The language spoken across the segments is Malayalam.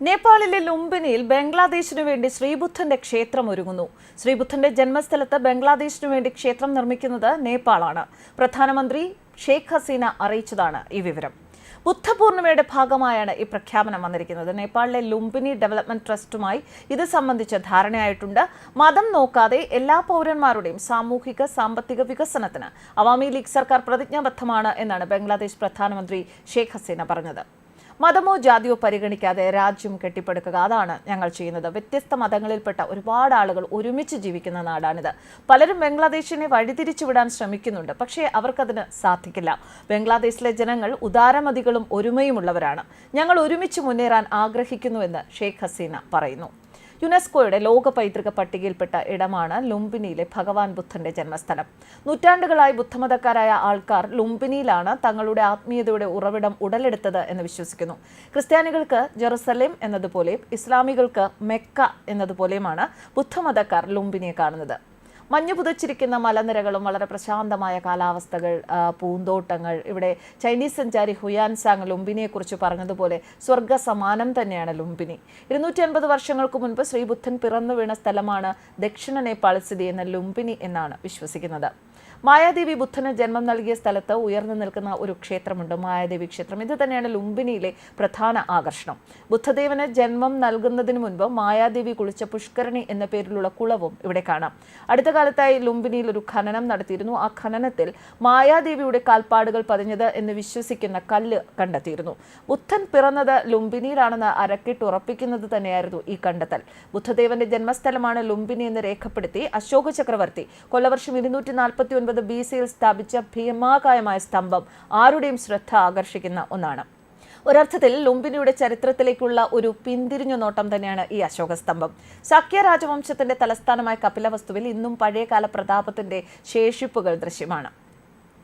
നേപ്പാളിലെ ലുംബിനിയിൽ ബംഗ്ലാദേശിനു വേണ്ടി ശ്രീബുദ്ധന്റെ ക്ഷേത്രം ഒരുങ്ങുന്നു. ശ്രീബുദ്ധന്റെ ജന്മസ്ഥലത്ത് ബംഗ്ലാദേശിനു വേണ്ടി ക്ഷേത്രം നിർമ്മിക്കുന്നത് നേപ്പാളാണ്. പ്രധാനമന്ത്രി ഷെയ്ഖ് ഹസീന അറിയിച്ചതാണ് ഈ വിവരം. ബുദ്ധപൂർണിമയുടെ ഭാഗമായാണ് ഈ പ്രഖ്യാപനം വന്നിരിക്കുന്നത്. നേപ്പാളിലെ ലുംബിനി ഡെവലപ്മെന്റ് ട്രസ്റ്റുമായി ഇത് സംബന്ധിച്ച ധാരണയായിട്ടുണ്ട്. മതം നോക്കാതെ എല്ലാ പൗരന്മാരുടെയും സാമൂഹിക സാമ്പത്തിക വികസനത്തിന് അവാമി ലീഗ് സർക്കാർ പ്രതിജ്ഞാബദ്ധമാണ് എന്നാണ് ബംഗ്ലാദേശ് പ്രധാനമന്ത്രി ഷെയ്ഖ് ഹസീന പറഞ്ഞത്. മതമോ ജാതിയോ പരിഗണിക്കാതെ രാജ്യം കെട്ടിപ്പടുക്കുക. അതാണ് ഞങ്ങൾ ചെയ്യുന്നത്. വ്യത്യസ്ത മതങ്ങളിൽപ്പെട്ട ഒരുപാട് ആളുകൾ ഒരുമിച്ച് ജീവിക്കുന്ന നാടാണിത്. പലരും ബംഗ്ലാദേശിനെ വഴിതിരിച്ചുവിടാൻ ശ്രമിക്കുന്നുണ്ട്. പക്ഷേ അവർക്കതിന് സാധിക്കില്ല. ബംഗ്ലാദേശിലെ ജനങ്ങൾ ഉദാരമതികളും ഒരുമയുമുള്ളവരാണ്. ഞങ്ങൾ ഒരുമിച്ച് മുന്നേറാൻ ആഗ്രഹിക്കുന്നുവെന്ന് ഷെയ്ഖ് ഹസീന പറയുന്നു. യുനെസ്കോയുടെ ലോക പൈതൃക പട്ടികയിൽപ്പെട്ട ഇടമാണ് ലുംബിനിയിലെ ഭഗവാൻ ബുദ്ധന്റെ ജന്മസ്ഥലം. നൂറ്റാണ്ടുകളായി ബുദ്ധമതക്കാരായ ആൾക്കാർ ലുംബിനിയിലാണ് തങ്ങളുടെ ആത്മീയതയുടെ ഉറവിടം ഉടലെടുത്തത് എന്ന് വിശ്വസിക്കുന്നു. ക്രിസ്ത്യാനികൾക്ക് ജെറുസലേം എന്നതുപോലെയും ഇസ്ലാമികൾക്ക് മെക്ക എന്നതുപോലെയുമാണ് ബുദ്ധമതക്കാർ ലുംബിനിയെ കാണുന്നത്. മഞ്ഞു പുതച്ചിരിക്കുന്ന മലനിരകളും വളരെ പ്രശാന്തമായ കാലാവസ്ഥകൾ പൂന്തോട്ടങ്ങൾ. ഇവിടെ ചൈനീസ് സഞ്ചാരി ഹുയാൻ ഹുയാൻസാങ് ലുംബിനിയെക്കുറിച്ച് പറഞ്ഞതുപോലെ സ്വർഗ സമാനം തന്നെയാണ് ലുംബിനി. ഇരുന്നൂറ്റി അൻപത് വർഷങ്ങൾക്ക് മുൻപ് ശ്രീബുദ്ധൻ പിറന്നു വീണ സ്ഥലമാണ് ദക്ഷിണ നേപ്പാൾ സ്ഥിതി ചെയ്യുന്ന ലുംബിനി എന്നാണ് വിശ്വസിക്കുന്നത്. മായാദേവി ബുദ്ധന് ജന്മം നൽകിയ സ്ഥലത്ത് ഉയർന്നു നിൽക്കുന്ന ഒരു ക്ഷേത്രമുണ്ട് മായാദേവി ക്ഷേത്രം. ഇത് തന്നെയാണ് ലുംബിനിയിലെ പ്രധാന ആകർഷണം. ബുദ്ധദേവന് ജന്മം നൽകുന്നതിന് മുൻപ് മായാദേവി കുളിച്ച പുഷ്കരണി എന്ന പേരിലുള്ള കുളവും ഇവിടെ കാണാം. അടുത്ത കാലത്തായി ലുംബിനിയിൽ ഒരു ഖനനം നടത്തിയിരുന്നു. ആ ഖനനത്തിൽ മായാദേവിയുടെ കാൽപ്പാടുകൾ പതിഞ്ഞത് എന്ന് വിശ്വസിക്കുന്ന കല്ല് കണ്ടെത്തിയിരുന്നു. ബുദ്ധൻ പിറന്നത് ലുംബിനിയിലാണെന്ന് അരക്കിട്ട് ഉറപ്പിക്കുന്നത് തന്നെയായിരുന്നു ഈ കണ്ടെത്തൽ. ബുദ്ധദേവന്റെ ജന്മസ്ഥലമാണ് ലുംബിനി എന്ന് രേഖപ്പെടുത്തി അശോക ചക്രവർത്തി. കൊല്ലവർഷം ഇരുന്നൂറ്റി നാൽപ്പത്തി ഒൻപത് ബി സിയിൽ സ്ഥാപിച്ച ഭീമാകായമായ സ്തംഭം ആരുടെയും ശ്രദ്ധ ആകർഷിക്കുന്ന ഒന്നാണ്. ഒരർത്ഥത്തിൽ ലുംബിനിയുടെ ചരിത്രത്തിലേക്കുള്ള ഒരു പിന്തിരിഞ്ഞു നോട്ടം തന്നെയാണ് ഈ അശോകസ്തംഭം. സഖ്യ രാജവംശത്തിന്റെ തലസ്ഥാനമായ കപിലവസ്തുവിൽ ഇന്നും പഴയകാല പ്രതാപത്തിന്റെ ശേഷിപ്പുകൾ ദൃശ്യമാണ്.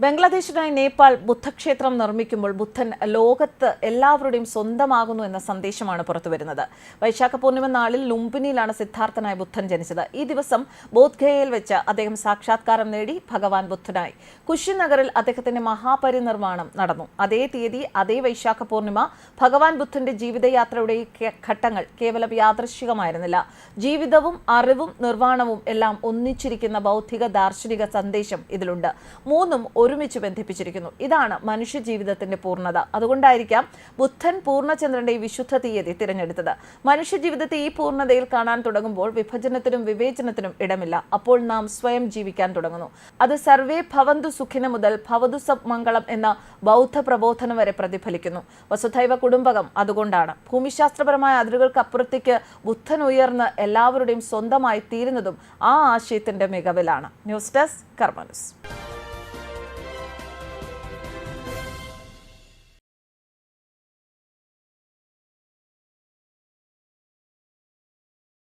ബംഗ്ലാദേശിനായി നേപ്പാൾ ബുദ്ധക്ഷേത്രം നിർമ്മിക്കുമ്പോൾ ബുദ്ധൻ ലോകത്ത് എല്ലാവരുടെയും സ്വന്തമാകുന്നു എന്ന സന്ദേശമാണ് പുറത്തുവരുന്നത്. വൈശാഖ പൂർണിമ നാളിൽ ലുംബിനിയിലാണ് സിദ്ധാർത്ഥനായ ബുദ്ധൻ ജനിച്ചത്. ഈ ദിവസം ബോധ്ഗയയിൽ വെച്ച് അദ്ദേഹം സാക്ഷാത്കാരം നേടി ഭഗവാൻ ബുദ്ധനായി. കുശിനഗറിൽ അദ്ദേഹത്തിന്റെ മഹാപരിനിർമ്മാണം നടന്നു. അതേ തീയതി അതേ വൈശാഖ പൂർണിമ ഭഗവാൻ ബുദ്ധന്റെ ജീവിതയാത്രയുടെ ഘട്ടങ്ങൾ കേവലം യാദൃശികമായിരുന്നില്ല ജീവിതവും അറിവും നിർവാണവും എല്ലാം ഒന്നിച്ചിരിക്കുന്ന ബൗദ്ധിക ദാർശനിക സന്ദേശം ഇതിലുണ്ട്. മൂന്നും ഒരുമിച്ച് ബന്ധിപ്പിച്ചിരിക്കുന്നു. ഇതാണ് മനുഷ്യ ജീവിതത്തിന്റെ പൂർണത. അതുകൊണ്ടായിരിക്കാം ബുദ്ധൻ പൂർണചന്ദ്രന്റെ ഈ വിശുദ്ധ തീയതി തിരഞ്ഞെടുത്തത്. മനുഷ്യ ജീവിതത്തെ ഈ പൂർണതയിൽ കാണാൻ തുടങ്ങുമ്പോൾ വിഭജനത്തിനും വിവേചനത്തിനും ഇടമില്ല. അപ്പോൾ നാം സ്വയം ജീവിക്കാൻ തുടങ്ങുന്നു. അത് സർവേ ഭവന്തു സുഖിന മുതൽ ഭവതു മംഗളം എന്ന ബൗദ്ധ പ്രബോധനം വരെ പ്രതിഫലിക്കുന്നു. വസുധൈവ കുടുംബകം അതുകൊണ്ടാണ്. ഭൂമിശാസ്ത്രപരമായ അതിരുകൾക്കപ്പുറത്തേക്ക് ബുദ്ധൻ ഉയർന്ന് എല്ലാവരുടെയും സ്വന്തമായി തീരുന്നതും ആ ആശയത്തിന്റെ മികവിലാണ്. ന്യൂസ് ഡെസ്ക് കർമ്മ